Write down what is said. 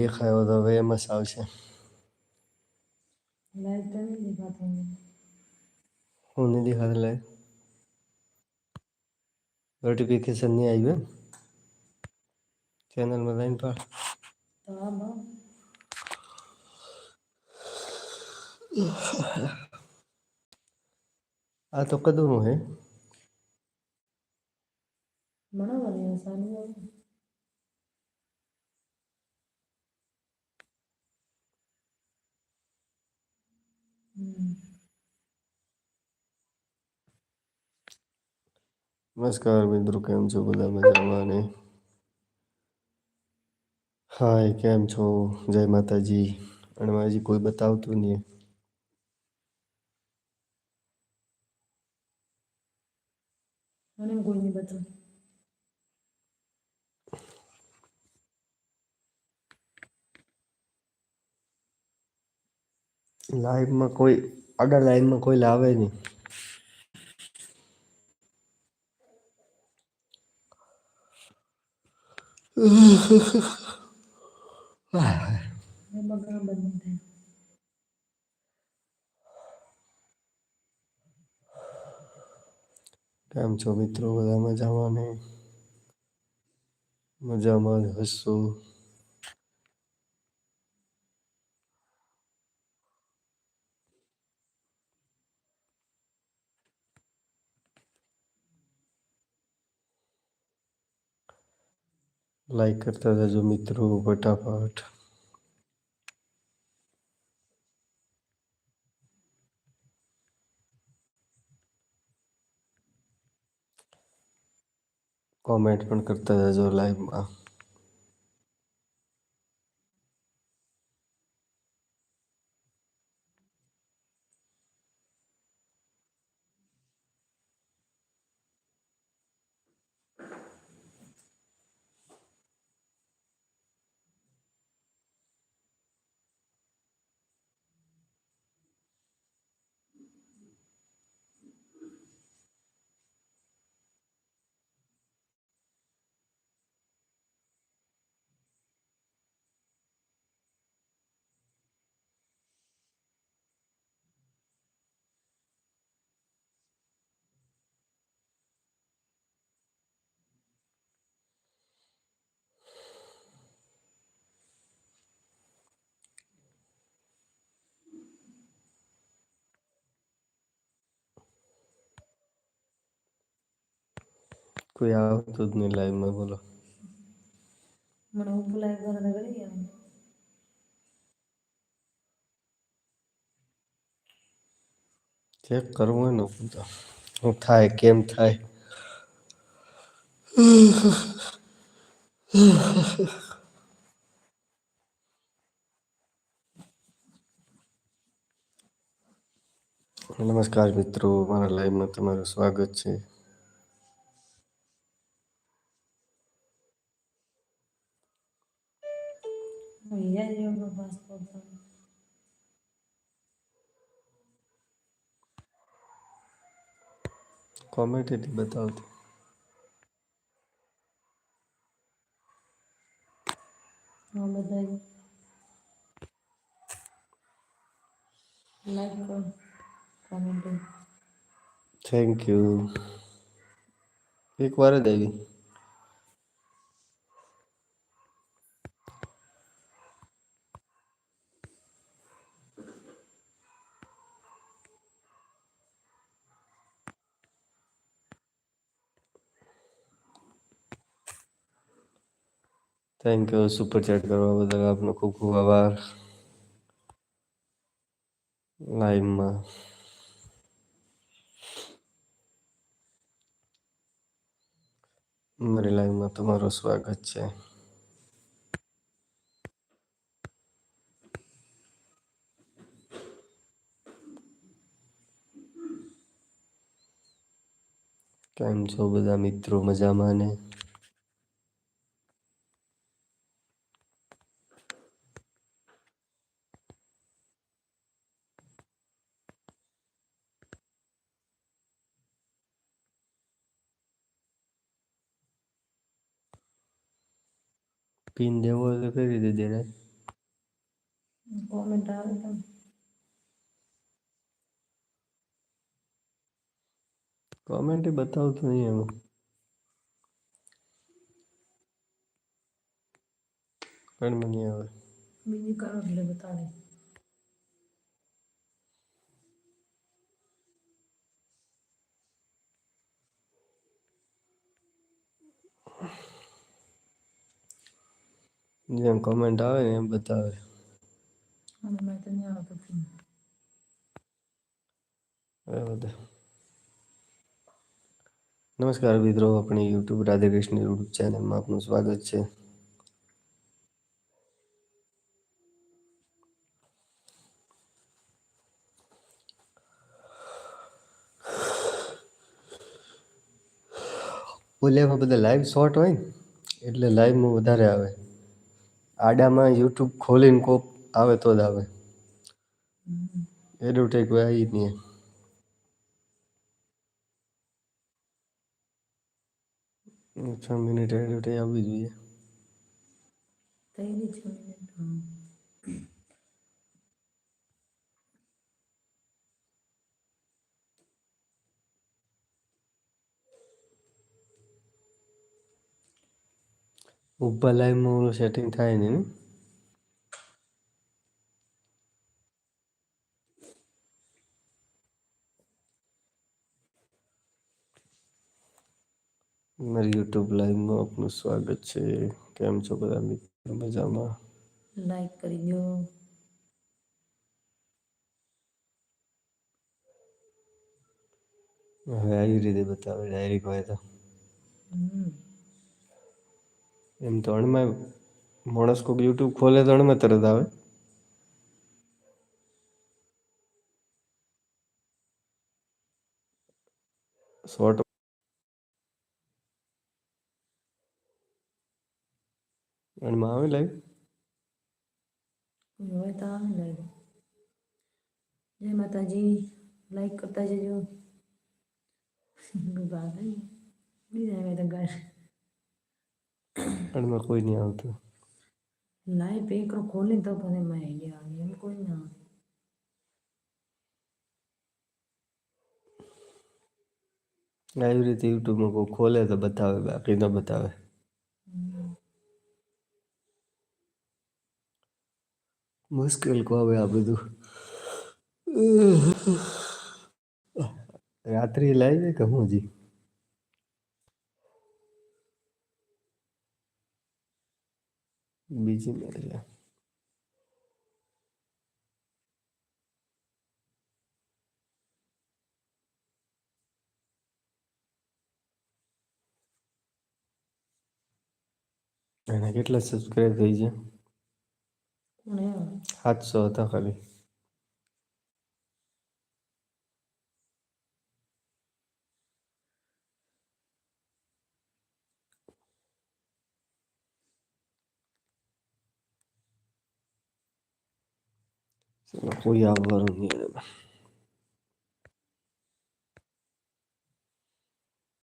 દેખાયો તો હવે એમ જ આવશે હું નહીં દેખાતો લાઈવ નોટિફિકેશન નહીં આવ્યું ચેનલમાં લાઈન પર આ તો કદું હે બરાબર છે સારું આવે હમ નમસ્કાર મિત્રો, કેમ છો? બધા મજામાં ને? હાય, કેમ છો? જય માતાજી. અને માજી કોઈ બતાવતું નહીં. મને કોઈ નહીં બતાવ લાઈવમાં કોઈ, આગળ લાઈનમાં કોઈ લાવે નહીં. કેમ છો મિત્રો? બધા મજામાં ને? મજામાં જ લાઈક કરતા જજો મિત્રો ફટાફટ કોમેન્ટ પણ કરતા જજો લાઈવમાં કોઈ આવતું જ નહીં લાઈવમાં બોલો મને હું લાઈવ કરે તો કરી ગયા ચેક કરવું હોય ને હું શું થાય કેમ થાય નમસ્કાર મિત્રો મારા લાઈવમાં તમારું સ્વાગત છે રહ્યો પાસપોર્ટ કોમેન્ટ એટલી બતાવતી. હા બધા લાઈક કરો. કોમેન્ટ થેન્ક યુ એક વાર જ આવી. થેન્ક યુ સુપર ચેટ કરવા બદલ આપનો ખૂબ ખૂબ આભાર. લાઈવમાં મારી લાઈવમાં તમારું સ્વાગત છે. કેમ છો બધા મિત્રો? મજામાં ને? પિન દેવો તો કઈ રીતે દેવાય કોમેન્ટ આવે તો. કોમેન્ટ બતાવતું નહીં એમાં. પણ મને આવે. બીજી કરો એટલે બતાવે. જેમ કોમેન્ટ આવે એમ બતાવે. નમસ્કાર મિત્રો આપણી યુટ્યુબ રાધેકૃષ્ણ યુટ્યુબ ચેનલમાં આપનું સ્વાગત છે. ઓલિયામાં બધા લાઈવ શોર્ટ હોય ને એટલે લાઈવમાં વધારે આવે. આડામાં યુટ્યુબ ખોલીને કોપ આવે તો જ આવે. એડવર્ટાઈઝ આવી નહીં. છ મિનિટ એડવર્ટાઈઝ આવવી જોઈએ થઈ ગઈ છે મિનિટ હા ઉપર લાઈવમાં સેટિંગ થાય નહીં ને મારી યુટ્યુબ લાઈવમાં આપનું સ્વાગત છે. કેમ છો બધા મિત્રો? મજામાં? લાઈક કરી દો હવે આવી રીતે બતાવે ડાયરી હોય તો. હમ. એમ તો અણમાં માણસ કોઈક યુટ્યુબ ખોલે તો અણમાં તરત આવે. શોર્ટ અણમાં આવે લાઈવ હોય તો આવે જય માતાજી. લાઈક કરતા જજો. બીજા તો ગાય અણમાં કોઈ નહીં આવતું. લાઈવ પેકરો ખોલી તો પણ એમાં અહીંયા આવે. એમ કોઈ ના આવે. આવી રીતે યુટ્યુબમાં કોઈ ખોલે તો બતાવે બાકી ન બતાવે. મુશ્કેલ કો હવે આ બધું. રાત્રિ લાવી કે હું જી? બીજી મેરેજ એને કેટલા સબસ્ક્રાઈબ થઈ છે કોણે સાતસો હતા ખાલી ચલો કોઈ આવવાનું નહીં એમાં